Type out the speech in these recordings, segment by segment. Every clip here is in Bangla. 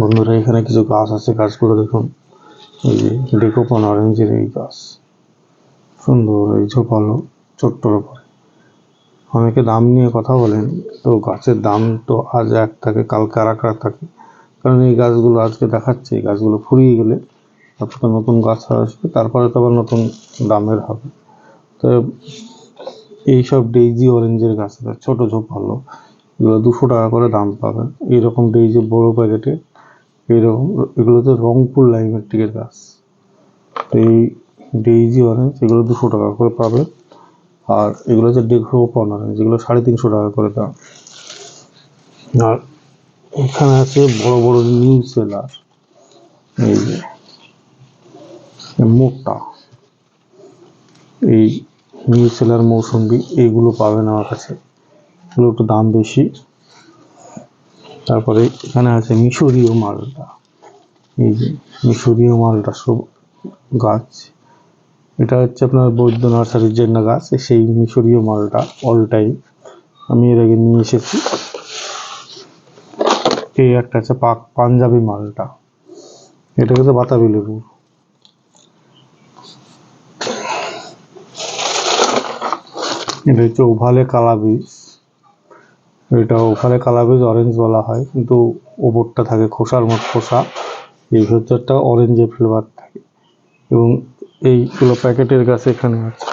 বন্ধুরা, এখানে কিছু গাছ আছে, গাছগুলো দেখুন। এই যে ডেকোপন অরেঞ্জের এই গাছ। সুন্দর, এই ঝোপালো ছোট্টর উপরে। অনেকে দাম নিয়ে কথা বলেন, তো গাছের দাম তো আজ এক থাকে, কালকে আর এক থাকে। কারণ এই গাছগুলো আজকে দেখাচ্ছে, এই গাছগুলো ফুরিয়ে গেলে তারপরে নতুন গাছ আসবে, তারপরে তো আবার নতুন দামের হবে। তো এইসব ডেইজি অরেঞ্জের গাছ ছোটো ঝোপালো এগুলো দুশো টাকা করে দাম পাবেন। এইরকম ডেইজি বড় প্যাকেটে এইরকম এগুলোতে রংপুর লাইমেট্রিকের গাছ তো এই ডেইজি অরেঞ্জ এগুলো দুশো টাকা করে পাবেন আর এগুলো হচ্ছে ডেক্রোপন অরেঞ্জ যেগুলো সাড়ে তিনশো টাকা করে দাম। আর এখানে আছে বড় বড় নিউ সেলার এই যে মোটা। এই নিউ সেলার মৌসুম্বি এইগুলো পাবেন আমার কাছে। এগুলো একটু দাম বেশি। তারপরে এখানে আছে মিশরীয় মালটা এই যে মিশরীয় মালটা সব গাছ। এটা হচ্ছে আপনার বৈদ্য নার্সারির জন্য গাছ, সেই মিশরীয় মালটা অল টাইম আমি এর আগে নিয়ে এসেছি। এই একটা আছে পাক, পাঞ্জাবি মালটা এটা হচ্ছে বাতাবি লেবু। এটা হচ্ছে ওভালে কালা বীজ এটা ওখানে কালা বীজ অরেঞ্জ বলা হয়, কিন্তু ওপরটা থাকে খোসার মতো খোসা। এই ভেতরটা অরেঞ্জের ফ্লেভার থাকে। এবং এইগুলো প্যাকেটের গাছ এখানে আছে।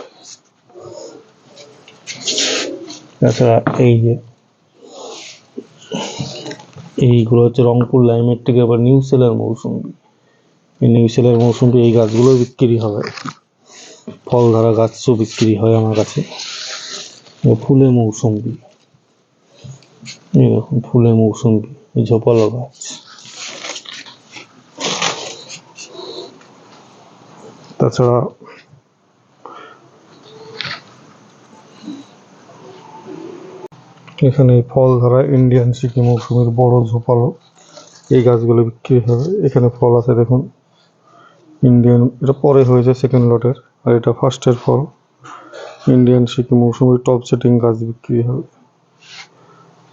তাছাড়া এই যে, এইগুলো হচ্ছে রংপুর লাইমের থেকে আবার নিউ সেলার মৌসুমি। এই নিউ সেলার মৌসুমি এই গাছগুলো বিক্রি হবে ফল ধরা গাছও বিক্রি হয় আমার কাছে। ও ফুলে মৌসুমি। এরকম ফুলে মৌসুমি, এই ঝোপালো গাছ। তাছাড়া এখানে ফল ধরা ইন্ডিয়ান সিকি মৌসুমের বড় ঝোপালো। এই গাছগুলো বিক্রি হবে এখানে ফল আছে, দেখুন। ইন্ডিয়ান এটা পরে হয়েছে সেকেন্ড লটের আর এটা ফার্স্টের ফল। ইন্ডিয়ান সিকি মৌসুমের টপ সেটিং গাছ বিক্রি হবে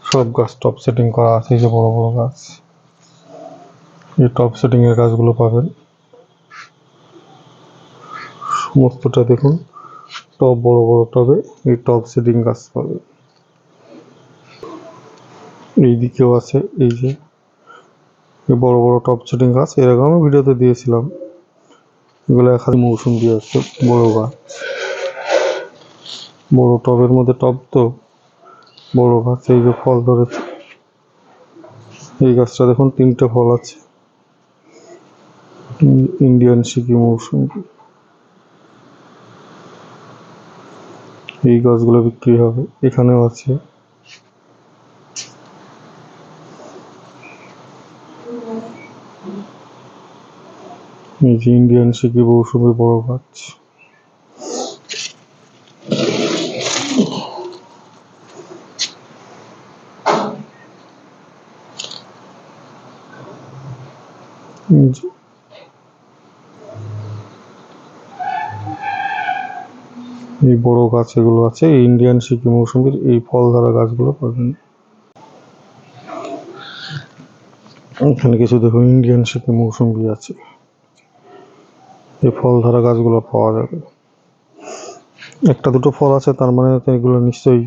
সব গাছ টপ সেটিং করা আছে, এই যে বড় বড় গাছ। এই টপ সেটিং এর গাছগুলো পাবেন। সমস্তটা দেখুন টব বড় বড় টবে এই টপ সেটিং গাছ পাবে এই দিকেও আছে, এই যে। বড় বড় টপ সেটিং গাছ এরকম আমি ভিডিওতে দিয়েছিলাম। এগুলো হাজার মৌসুম দিয়ে আসছে বড় গাছ। বড় টবের মধ্যে টব তো বড় গাছ, এই যে ফল ধরেছে। এই গাছটা দেখুন, তিনটে ফল আছে। ইন্ডিয়ান সিকি মৌসুম। এই গাছগুলো বিক্রি হবে, এখানেও আছে। এই যে ইন্ডিয়ান সিকি মৌসুমি বড় গাছ। এই বড় গাছ এগুলো আছে ইন্ডিয়ান সিকি মৌসুমির এই ফল ধরা গাছগুলো পাবেন। এখানে কিছু দেখুন ইন্ডিয়ান সিকি মৌসুমি আছে। এই ফল ধরা গাছগুলো পাওয়া যাবে। একটা দুটো ফল আছে, তার মানে এগুলো নিশ্চয়ই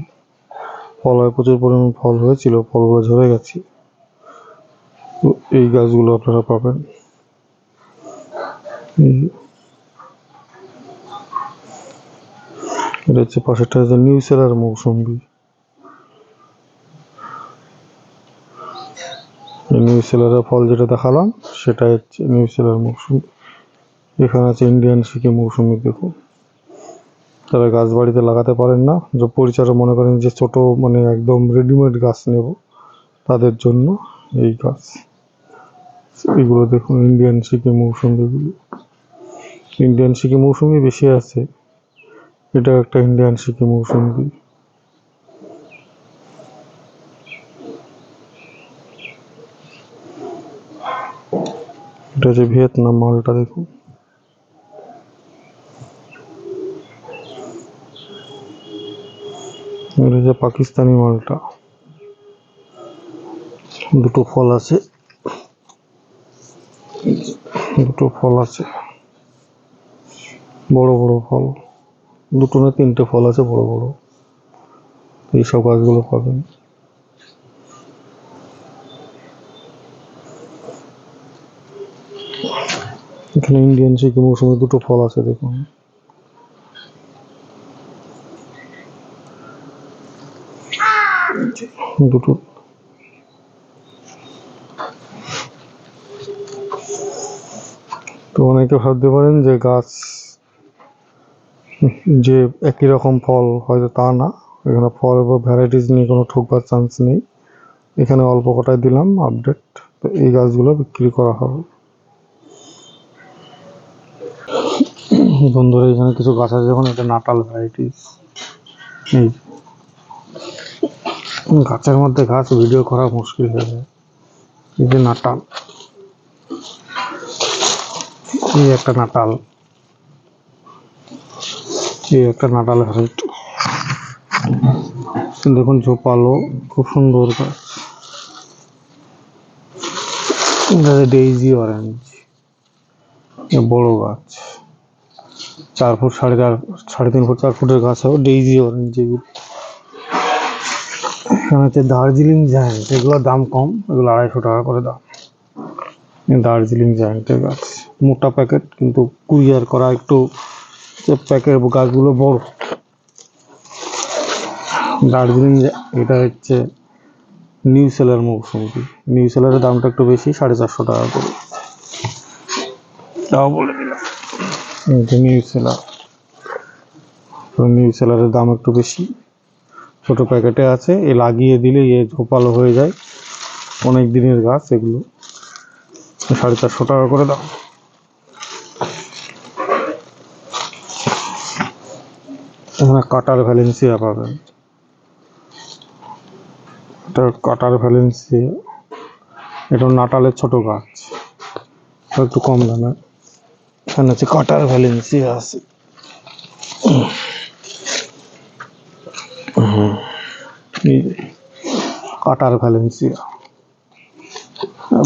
ফল হয়, প্রচুর পরিমাণ ফল হয়েছিল, ফলগুলো ঝরে গেছে। তো এই গাছগুলো আপনারা পাবেন। এটা হচ্ছে পাশেরটা হচ্ছে নিউ সেলার মৌসুম্বি নিউ সেলারের ফল যেটা দেখালাম, সেটা হচ্ছে নিউ সেলার মৌসুমি। এখানে আছে ইন্ডিয়ান সিকি মৌসুমি দেখুন যারা গাছ বাড়িতে লাগাতে পারেন না। যে পরিচর্যা মনে করেন যে ছোট মানে একদম রেডিমেড গাছ নেব তাদের জন্য এই গাছ। এগুলো দেখুন ইন্ডিয়ান সিকি মৌসুমিগুলো ইন্ডিয়ান সিকি মৌসুমি বেশি আছে। এটা একটা ইন্ডিয়ান সিকি মৌসুমি। এটা যে ভিয়েতনাম মালটা, দেখুন। এটা যে পাকিস্তানি মালটা। দুটো ফল আছে। দুটো ফল আছে। বড় বড় ফল। দুটো না তিনটে ফল আছে, বড় বড়। এইসব গাছগুলো পাবেন। এখানে ইন্ডিয়ান সিকি মৌসুমে দুটো ফল আছে, দেখুন। দুটো তো অনেকে ভাবতে পারেন যে গাছ, যে একই রকম ফল, হয়তো তা না। এখানে ফল বা ভ্যারাইটিস নিয়ে কোনো ঠকবার চান্স নেই। এখানে অল্প কটায় দিলাম আপডেট তো এই গাছগুলো বিক্রি করা হবে। বন্ধুরা, এখানে কিছু গাছ আছে যেমন এটা নাটাল ভ্যারাইটিস গাছের মধ্যে গাছ ভিডিও করা মুশকিল হয়ে যায়। এই যে নাটাল। এই একটা নাটাল। এই একটা নাটাল ভ্যারাইটি দেখুন ঝোপালো খুব সুন্দর গাছ। ডেইজি অরেঞ্জ বড় গাছ। চার ফুট সাড়ে চার, সাড়ে তিন ফুট, চার ফুটের গাছ হবে ডেইজি অরেঞ্জ যেগুলো এখানে হচ্ছে দার্জিলিং জায়ান্ট এগুলোর দাম কম, এগুলো আড়াইশো টাকা করে দাম। দার্জিলিং জায়ান্টের গাছ। মোটা প্যাকেট কিন্তু কুরিয়ার করা একটু প্যাকেট গাছগুলো বড়। দার্জিলিং এটা হচ্ছে নিউ সেলার মৌসুমি নিউ সেলারের দামটা একটু বেশি, সাড়ে চারশো টাকা করে। তাও বলে দিলাম। নিউ সেলার নিউ সেলারের দাম একটু বেশি। ছোট প্যাকেটে আছে, এ লাগিয়ে দিলে এ ঝোপালো হয়ে যায়। অনেক দিনের গাছ এগুলো। সাড়ে চারশো টাকা করে দাম এখানে কাটার ভ্যালেন্সিয়া পাবেন। কাটার ভ্যালেন্সিয়া এটা নাটালের ছোট গাছ। একটু কম দামে। এখানে হচ্ছে কাটার ভ্যালেন্সিয়া আছে। কাটার ভ্যালেন্সিয়া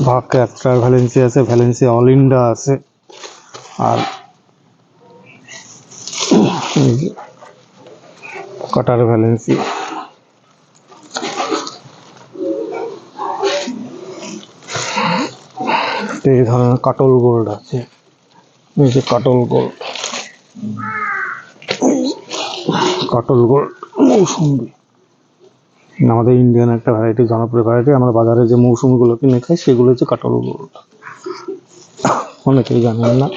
ভাগ ক্যাপচার ভ্যালেন্সি আছে ভ্যালেন্সি অল ইন্ডা আছে। আর কাটার ভ্যালেন্সিয়া এই ধরনের কাটল গোল্ড আছে। এই যে কাটল গোল্ড কাটল গোল্ড মৌসুমি। আমাদের ইন্ডিয়ান একটা ভ্যারাইটি জনপ্রিয় ভ্যারাইটি আমরা বাজারে যে মৌসুমিগুলো কিনে খাই, সেগুলো হচ্ছে কাটল গোল্ড অনেকেই জানেন না।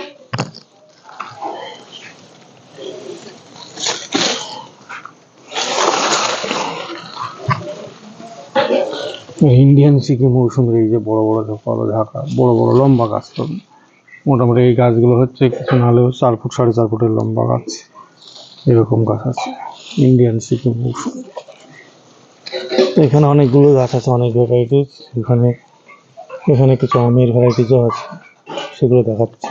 ইন্ডিয়ান সিকি মৌসুমের এই যে বড় বড় ঝোপালো ঢাকা, বড় বড় লম্বা গাছ পাবেন মোটামুটি এই গাছগুলো হচ্ছে কিছু না হলেও চার ফুট, সাড়ে চার ফুটের লম্বা গাছ। এরকম গাছ আছে ইন্ডিয়ান সিকিম মৌসুম। এখানে অনেকগুলো গাছ আছে, অনেক ভ্যারাইটিস এখানে এখানে কিছু আমের ভ্যারাইটিসও আছে, সেগুলো দেখাচ্ছি।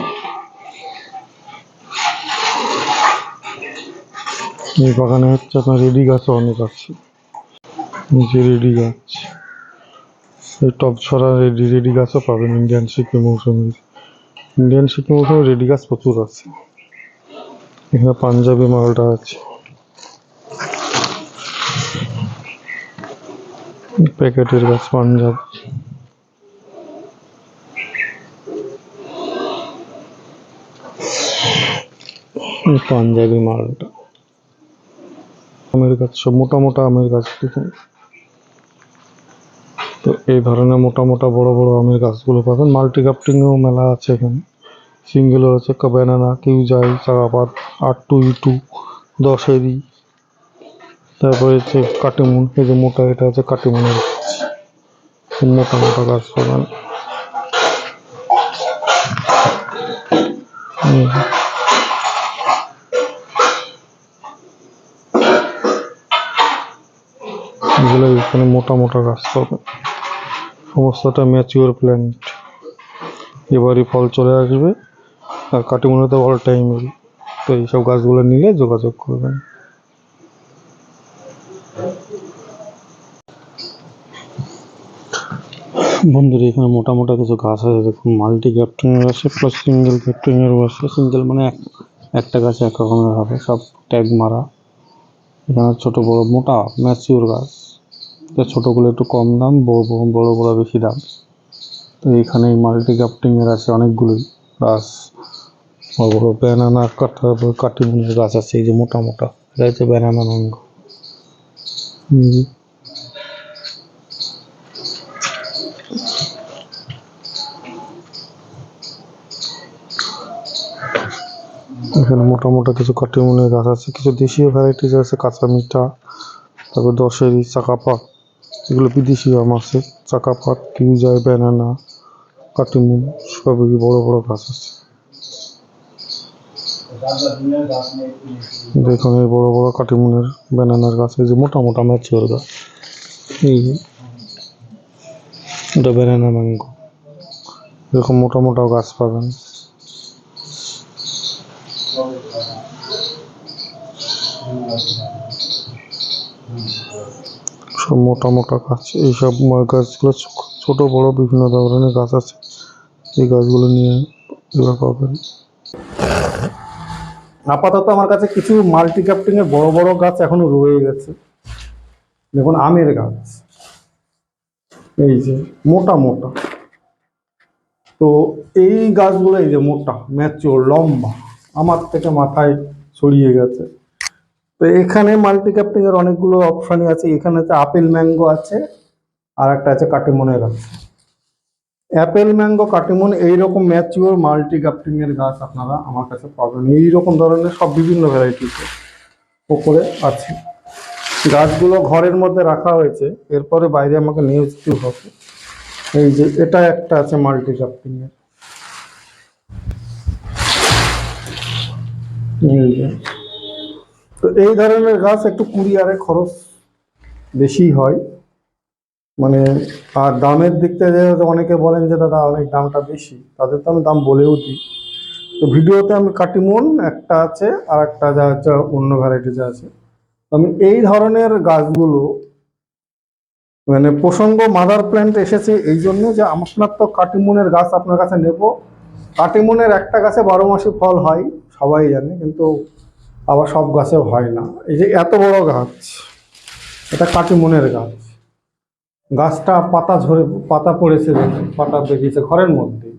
এই বাগানে হচ্ছে আপনার রেডি গাছও অনেক আছে। নিচে রেডি গাছ, এই টপ ছড়া রেডি রেডি গাছও পাবেন ইন্ডিয়ান সিকিম মৌসুমি। ইন্ডিয়ান সিকিম মৌসুমি রেডি গাছ প্রচুর আছে। এখানে পাঞ্জাবি মালটা আছে। প্যাকেটের গাছ পাঞ্জাব। পাঞ্জাবি মালটা। আমের গাছ, সব মোটা মোটা আমের গাছ দেখুন। তো এই ধরনের মোটা মোটা বড় বড় আমের গাছগুলো পাবেন। মাল্টি ক্রাফটিংয়েও মেলা আছে এখানে। সিঙ্গেলও আছে ব্যানানা কিউ যাই চারাপাত আর টু ই টু দশেরই তারপরে হচ্ছে কাটিমুন এই যে মোটা এটা হচ্ছে কাটিমুনের মোটা মোটা গাছ পাবেন এগুলো এখানে মোটা মোটা গাছ পাবেন সমস্তটা ম্যাচিওর প্ল্যান্ট এবারই ফল চলে আসবে। আর কাটিমুনে তো অল টাইম তো এইসব গাছগুলো নিলে যোগাযোগ করবেন। বন্ধুরা, এখানে মোটা মোটা কিছু গাছ আছে। দেখুন, মাল্টি গ্যাপটিং এর আছে প্লাস সিঙ্গেল গ্যাপটিং এরও আছে। সিঙ্গেল মানে এক, একটা গাছে এক রকমের হবে, সব ট্যাগ মারা। এখানে ছোট বড়, মোটা ম্যাচিওর গাছ। ছোটগুলো একটু কম দাম, বড় বড় বড় বেশি দাম। তো এখানে মাল্টি গ্যাপটিং এর আছে অনেকগুলোই। গাছ বড় বড় ব্যানানা কাটা কাটিমুনের গাছ আছে, এই যে মোটা মোটা এটা হচ্ছে ব্যানানা ম্যাঙ্গো এখানে মোটা মোটা কিছু কাটিমুনের গাছ আছে, কিছু দেশীয় ভ্যারাইটিস আছে কাঁচা মিঠা তারপর দশেরি চাকাপাত, এগুলো বিদেশি আম আছে, চাকাপাত, কিউজাই, ব্যানানা, কাটিমুন, সবই বড় বড় গাছ আছে। দেখুন এই বড় বড় কাটিমুনের, ব্যানানার গাছ, এই যে মোটা মোটা ম্যাচিওর গাছ। এই এটা ব্যানানা ম্যাঙ্গো এরকম মোটা মোটা গাছ পাবেন। সব মোটা মোটা গাছ, এইসব গাছগুলো ছোট, বড়, বিভিন্ন ধরনের গাছ আছে। এই গাছগুলো নিয়ে এবার পাবেন। আপাতত আমার কাছে কিছু মাল্টি ক্যাপ্টিং এর বড় বড় গাছ এখনও রয়ে গেছে। দেখুন, আমের গাছ। এই যে, মোটা মোটা। তো এই গাছগুলো এই যে মোটা ম্যাচিওর লম্বা। আমার থেকে মাথায় ছড়িয়ে গেছে। তো এখানে মাল্টি ক্যাপ্টিং এর অনেকগুলো অপশনই আছে। এখানে আছে আপেল ম্যাঙ্গো আছে, আর একটা আছে কাটিমনের গাছ। অ্যাপেল ম্যাঙ্গো কাটিমন এইরকম ম্যাচিওর মাল্টি গ্রাফটিং এর গাছ আপনারা আমার কাছে পাবেন। এইরকম ধরনের সব বিভিন্ন ভ্যারাইটিস ওপরে আছে। গাছগুলো ঘরের মধ্যে রাখা হয়েছে। এরপরে বাইরে আমাকে নিয়ে যেতে হবে। এই যে এটা একটা আছে মাল্টি গ্রাফটিং এর। তো এই ধরনের গাছ একটু কুরিয়ারে খরচ বেশি হয়। মানে আর দামের দিক থেকে অনেকে বলেন যে, দাদা, অনেক দামটা বেশি। তাদের তো আমি দাম বলেও দিই। তো ভিডিওতে আমি কাটিমন, একটা আছে, আর একটা যা হচ্ছে, অন্য ভ্যারাইটিজ আছে। আমি এই ধরনের গাছগুলো মানে প্রসঙ্গ মাদার প্ল্যান্ট এসেছে এই জন্য যে, আপনার তো কাটিমনের গাছ আপনার কাছে নেব। কাটিমনের একটা গাছে বারো মাসে ফল হয়। সবাই জানে, কিন্তু আবার সব গাছেও হয় না। এই যে এত বড় গাছ, এটা কাটিমনের গাছ। গাছটা পাতা ঝরে, পাতা পড়েছে পাতা বেরিয়েছে ঘরের মধ্যে।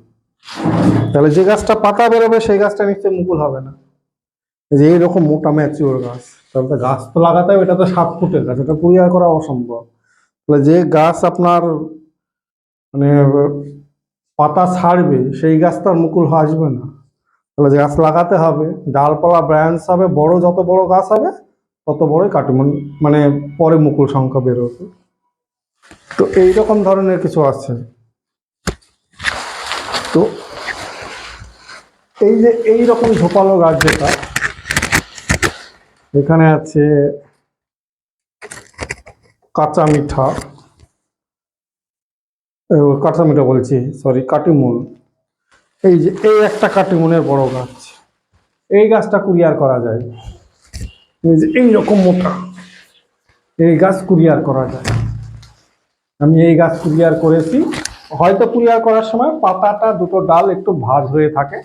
তাহলে যে গাছটা পাতা বেরোবে, সেই গাছটা নিশ্চয়ই মুকুল হবে না। যে এইরকম মোটা ম্যাচিওর গাছ, তাহলে তো গাছ তো লাগাতে হবে এটা তো সাত ফুটের গাছ, এটা কুরিয়ার করা অসম্ভব। তাহলে যে গাছ আপনার মানে পাতা ছাড়বে, সেই গাছ তো আর মুকুল আসবে না। তাহলে গাছ লাগাতে হবে, ডালপালা ব্রাঞ্চ হবে, বড় যত বড় গাছ হবে, তত বড়ই কাটিমন মানে পরে মুকুল সংখ্যা বেরোবে। তো এইরকম ধরনের কিছু আছে। তো এই যে এই রকম ঝোপালো গাছ যেটা, এখানে আছে কাঁচা মিঠা কাঁচা মিঠা বলছি সরি কাটিমুন এই যে, এই একটা কাটিমুনের বড় গাছ। এই গাছটা কুরিয়ার করা যায়। এই যে এইরকম মোটা। এই গাছ কুরিয়ার করা যায়। আমি এই গাছ কুরিয়ার করেছি। হয়তো কুরিয়ার করার সময় পাতাটা দুটো ডাল একটু ভাজ হয়ে থাকে।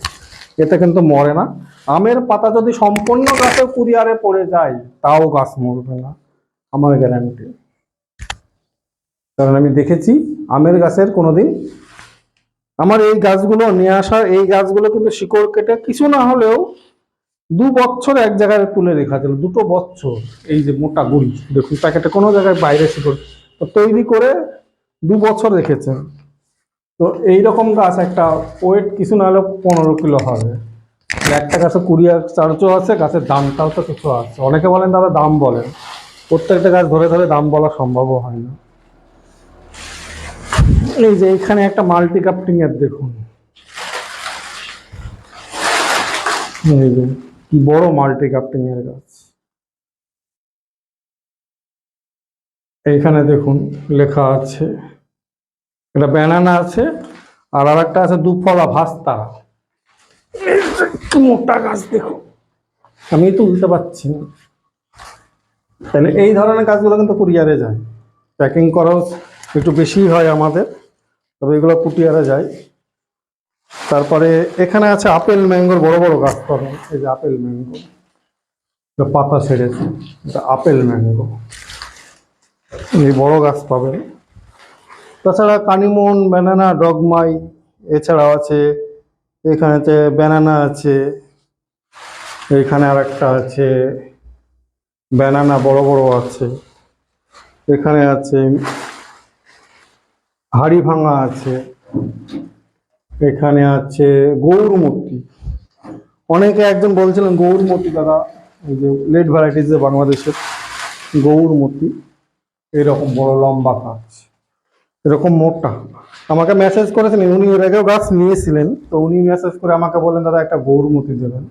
এতে কিন্তু মরে না। আমের পাতা যদি সম্পূর্ণ গাছে কুরিয়ারে পড়ে যায়, তাও গাছ মরবে না। আমার গ্যারান্টি। কারণ আমি দেখেছি, আমের গাছের কোনোদিন আমার এই গাছগুলো নিয়ে আসা এই গাছগুলো কিন্তু শিকড় কেটে কিছু না হলেও দু বছর এক জায়গায় তুলে রেখা ছিল, দুটো বছর। এই যে মোটা গুড়ি, দেখুন প্যাকেটে কোনো জায়গায় বাইরে শিকড় তৈরি করে দু বছর রেখেছেন। তো এই রকম গাছ একটা ওয়েট কিছু না হলেও পনেরো কিলো হবে। একটা গাছে কুড়িয়ার চার্জও আছে, গাছের দামটাও তো কিছু আছে। অনেকে বলেন, দাদা, দাম বলেন। প্রত্যেকটা গাছ ধরে ধরে দাম বলা সম্ভবও হয় না। এই যে এখানে একটা মাল্টি কাপ্টিং এর দেখুন। এই যে কি বড় মাল্টি কাপ্টিং এর গাছ। এইখানে দেখুন লেখা আছে এটা ব্যানানা আছে, আর আর একটা আছে দুফলা ভাস্তা। মোটা গাছ দেখো আমি তুলতে পারছি না। তাহলে এই ধরনের গাছগুলো কিন্তু কুরিয়ারে যায়। প্যাকিং খরচ একটু বেশি হয় আমাদের, তবে এগুলো পুটিয়ারা যায়। তারপরে এখানে আছে আপেল ম্যাঙ্গোর বড় বড় গাছ পাবেন এই যে আপেল ম্যাঙ্গো পাতা ছেড়েছে, এটা আপেল ম্যাঙ্গো। এই বড় গাছ পাবেন। তাছাড়া কানিমন, ব্যানানা, ডগমাই, এছাড়াও আছে, এখানেতে ব্যানানা আছে, এখানে আর একটা আছে, ব্যানানা বড় বড় আছে, এখানে আছে হাড়ি ভাঙা আছে, এখানে আছে গৌরমূর্তি অনেকে একজন বলছিলেন গৌরমূর্তি দাদা এই যে লেট ভ্যারাইটিস যে বাংলাদেশের গৌরমূর্তি এরকম বড় লম্বা গাছ এরকম মোটা। আমাকে মেসেজ করেছেন, উনি এর আগেও গাছ নিয়েছিলেন, তো উনি মেসেজ করে আমাকে বলেন দাদা, একটা গৌরমতি দেবেন।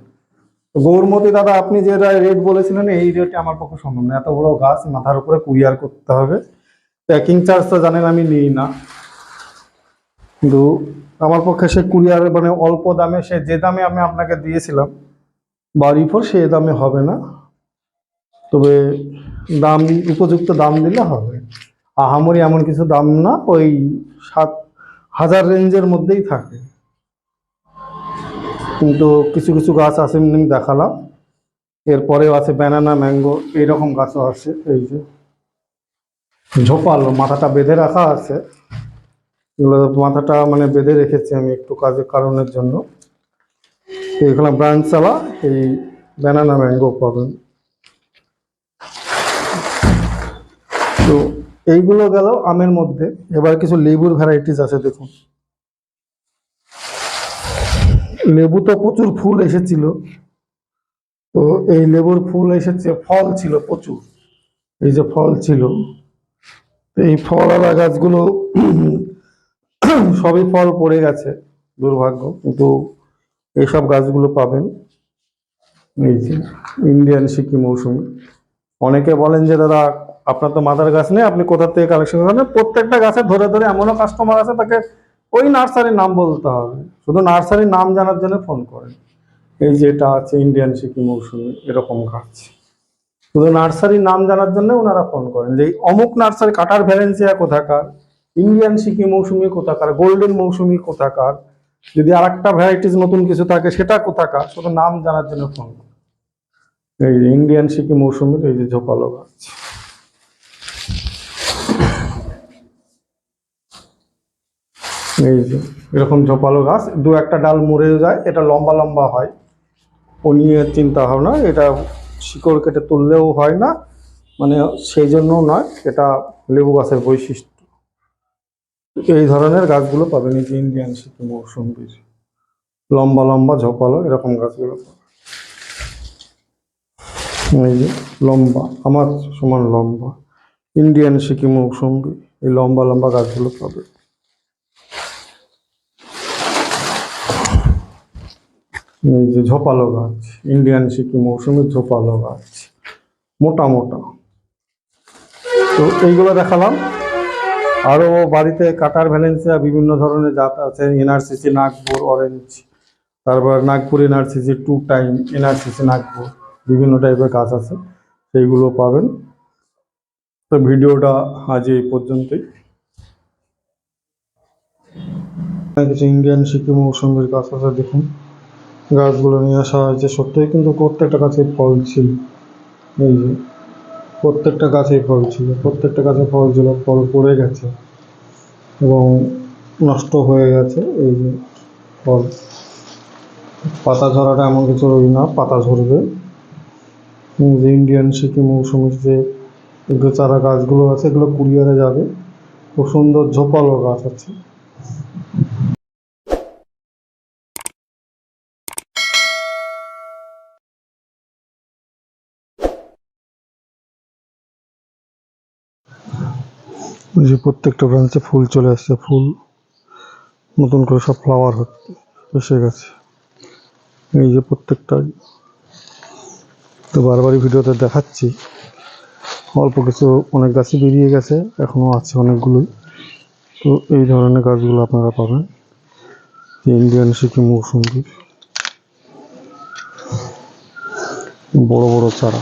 তো গৌরমতি দাদা, আপনি যে রেট বলেছিলেন, এই রেটে আমার পক্ষে সম্ভব না। এত বড় গাছ মাথার উপরে কুরিয়ার করতে হবে। প্যাকিং চার্জ তো জানেন আমি নিই না। কিন্তু আমার পক্ষে সে কুরিয়ার মানে অল্প দামে, সে যে দামে আমি আপনাকে দিয়েছিলাম বাড়ি পর সে দামে হবে না। তবে দাম, উপযুক্ত দাম দিলে হবে। আহামরি এমন কিছু দাম না, ওই সাত হাজার রেঞ্জের মধ্যেই থাকে। কিন্তু কিছু কিছু গাছ আছে দেখালাম। এরপরেও আছে ব্যানানা ম্যাঙ্গো এইরকম গাছও আছে, এই যে। ঝোপালো, মাথাটা বেঁধে রাখা আছে। এগুলো মাথাটা মানে বেঁধে রেখেছি আমি একটু কাজের কারণের জন্য। এইখানে ব্রাঞ্চ চালা এই ব্যানানা ম্যাঙ্গো পাবেন তো এইগুলো গেল আমের মধ্যে। এবার কিছু লেবুর ভ্যারাইটিস আছে, দেখুন। লেবু তো প্রচুর ফুল এসেছিল। তো এই লেবুর ফুল এসেছে, ফল ছিল প্রচুর। এই যে ফল ছিল এই ফল ফলওয়ালা গাছগুলো সবই ফল পড়ে গেছে, দুর্ভাগ্য। কিন্তু এইসব গাছগুলো পাবেন। এই যে ইন্ডিয়ান সিকি মৌসুমি। অনেকে বলেন যে, দাদা, আপনার তো মাদার গাছ নেই, আপনি কোথা থেকে কালেকশন করেন? প্রত্যেকটা গাছে ধরে ধরে এমনও কাস্টমার আছে, তাকে ওই নার্সারির নাম বলতে হবে। শুধু নার্সারির নাম জানার জন্য ফোন করেন। এই যে এটা আছে ইন্ডিয়ান সিকি মৌসুমি এরকম গাছ। শুধু নার্সারির নাম জানার জন্য ওনারা ফোন করেন। যে অমুক নার্সারি, কাটার ভ্যালেন্সিয়া কোথাকার? ইন্ডিয়ান সিকি মৌসুমি কোথাকার? গোল্ডেন মৌসুমি কোথাকার? যদি আর একটা ভ্যারাইটিস নতুন কিছু থাকে, সেটা কোথাকার? শুধু নাম জানার জন্য ফোন এই যে ইন্ডিয়ান সিকি মৌসুমির এই যে ঝোপালো গাছ। এই যে এরকম ঝোপালো গাছ, দু একটা ডাল মরেও যায়, এটা লম্বা লম্বা হয়। ও নিয়ে চিন্তা ভাবনা, এটা শিকড় কেটে তুললেও হয় না মানে সেই জন্য নয়, এটা লেবু গাছের বৈশিষ্ট্য। এই ধরনের গাছগুলো পাবেন এই যে ইন্ডিয়ান সিকি মৌসুম্বির লম্বা লম্বা ঝোপালো এরকম গাছগুলো এই যে লম্বা, আমার সমান লম্বা। ইন্ডিয়ান সিকি মৌসুম্বি এই লম্বা লম্বা গাছগুলো পাবে এই যে ঝোপালো গাছ ইন্ডিয়ান সিকি মৌসুমি ঝোপালো গাছ, মোটা মোটা। তো এইগুলো দেখালাম। আরও বাড়িতে কাটার ভ্যালেন্সিয়া, বিভিন্ন ধরনের জাত আছে। এনআরসিসি নাগপুর অরেঞ্জ তারপর Nagpur NRCC two time NRCC Nagpur, বিভিন্ন টাইপের গাছ আছে। সেইগুলো পাবেন। তো ভিডিওটা আজ এই পর্যন্তই। কিছু ইন্ডিয়ান সিকিম মৌসুমের গাছ আছে, দেখুন। গাছগুলো নিয়ে আসা হয়েছে সত্যিই, কিন্তু প্রত্যেকটা গাছে ফল ছিল। এই যে, প্রত্যেকটা গাছে ফল ছিল, প্রত্যেকটা গাছে ফল ছিল, ফল পড়ে গেছে এবং নষ্ট হয়ে গেছে, এই যে ফল। পাতা ঝরাটা এমন কিছু রই না, পাতা ঝরবে। যে ইন্ডিয়ান সিকিম মৌসুমের যে চারা গাছগুলো আছে, এগুলো কুরিয়ারে যাবে। খুব সুন্দর ঝোপালো গাছ আছে। যে প্রত্যেকটা ব্রাঞ্চে ফুল চলে আসছে, ফুল নতুন করে সব ফ্লাওয়ার এসে গেছে। এই যে প্রত্যেকটাই। তো বারবারই ভিডিওতে দেখাচ্ছি। অল্প কিছু অনেক গাছই বেরিয়ে গেছে এখনও আছে অনেকগুলোই। তো এই ধরনের গাছগুলো আপনারা পাবেন। ইন্ডিয়ান সিকিম মৌসুম্বি বড় বড় চারা।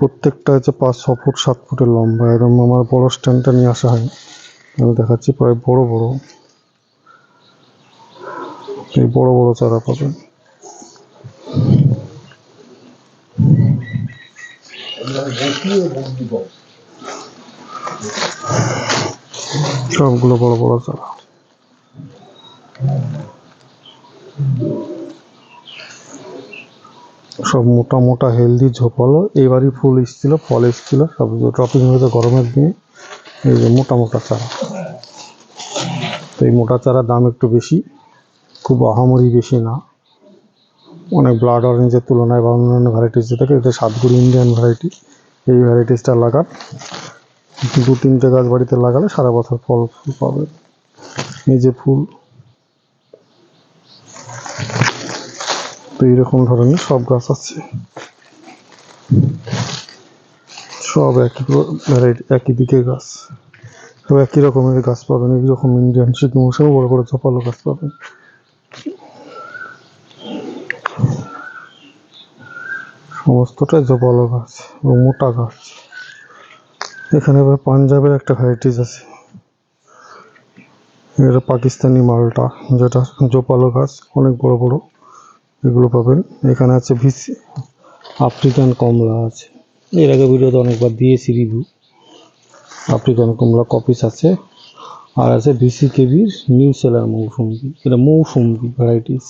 প্রত্যেকটা হচ্ছে পাঁচ, ছ ফুট, সাত ফুটের লম্বা একদম আমার বড় স্ট্যান্ডটা নিয়ে আসা হয়। আমি দেখাচ্ছি প্রায় বড় বড়। এই বড় বড় চারা পাবে সবগুলো বড় বড় চারা। সব মোটা মোটা হেলদি ঝোপালো। এবারই ফুল এসেছিল, ফল এসেছিল, সব ড্রপিং হয়েছে গরমের দিনে। এই যে মোটা মোটা চারা। তো এই মোটা চারার দাম একটু বেশি, খুব আহামরি বেশি না। অনেক ব্লাড অরেঞ্জের তুলনায় বা অন্যান্য ভ্যারাইটিস যে থাকে এটা সাতগুড়ি ইন্ডিয়ান ভ্যারাইটি এই ভ্যারাইটিসটা লাগান। দু তিনটে গাছ বাড়িতে লাগালে সারা বছর ফল ফুল পাবে। এই যে ফুল তো এইরকম ধরনের সব গাছ আছে। সব একই ভ্যারাইটি একই দিকে গাছ। সব একই রকমের গাছ পাবেন, এই রকম ইন্ডিয়ান মৌসুমে বড় বড় ঝোপালো গাছ পাবেন। সমস্তটাই জপালো গাছ এবং মোটা গাছ। এখানে আবার পাঞ্জাবের একটা ভ্যারাইটিস আছে। এটা পাকিস্তানি মালটা, যেটা জোপালো গাছ, অনেক বড় বড়। এগুলো পাবেন। এখানে আছে ভিসি আফ্রিকান কমলা আছে। এর আগে ভিডিওতে অনেকবার দিয়েছি রিভিউ আফ্রিকান কমলা কপিস আছে। আর আছে ভিসি কেবির নিউ সেলার মৌসুমি। এটা মৌসুমি ভ্যারাইটিস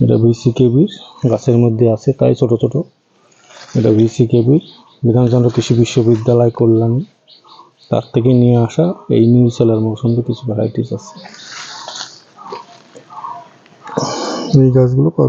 এটা ভিসি কেবির গাছের মধ্যে আছে, তাই ছোট ছোট। এটা ভিসি কেবির বিধানচন্দ্র কৃষি বিশ্ববিদ্যালয় কল্যাণ। তার থেকে নিয়ে আসা এই নিউ সেলার মৌসুমি কিছু ভ্যারাইটিস আছে। এই গাছগুলো পাবেন